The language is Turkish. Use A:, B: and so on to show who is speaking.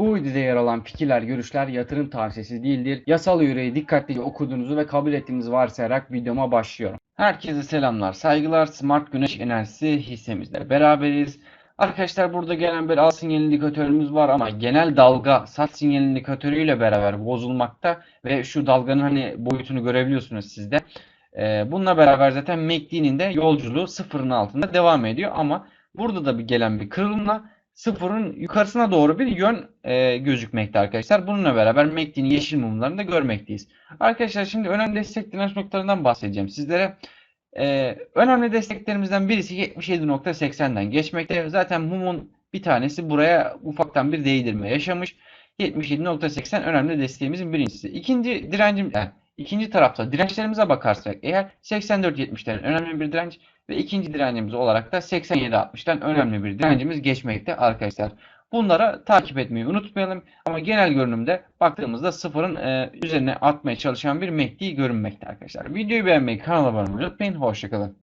A: Bu videoda yer alan fikirler, görüşler yatırım tavsiyesi değildir. Yasal yüreği dikkatlice okuduğunuzu ve kabul ettiğinizi varsayarak videoma başlıyorum. Herkese selamlar, saygılar. Smart Güneş Enerjisi hissemizle beraberiz. Arkadaşlar burada gelen bir al sinyal indikatörümüz var ama genel dalga sat sinyal indikatörüyle beraber bozulmakta ve şu dalganın hani boyutunu görebiliyorsunuz sizde. Ee, bununla beraber zaten MACD'nin de yolculuğu sıfırın altında devam ediyor ama burada da bir gelen bir kırılımla sıfırın yukarısına doğru bir yön e, gözükmekte arkadaşlar. Bununla beraber MACD'nin yeşil mumlarını da görmekteyiz. Arkadaşlar şimdi önemli destek direnç noktalarından bahsedeceğim sizlere. Ee, önemli desteklerimizden birisi 77.80'den geçmekte. Zaten mumun bir tanesi buraya ufaktan bir değdirme yaşamış. 77.80 önemli desteğimizin birincisi. İkinci direncim yani ikinci tarafta dirençlerimize bakarsak eğer 84.70'lerin önemli bir direnç ve ikinci direncimiz olarak da 87.60'tan önemli bir direncimiz geçmekte arkadaşlar. Bunlara takip etmeyi unutmayalım. Ama genel görünümde baktığımızda sıfırın e, üzerine atmaya çalışan bir MACD görünmekte arkadaşlar. Videoyu beğenmeyi, kanala abone olmayı unutmayın. Hoşçakalın.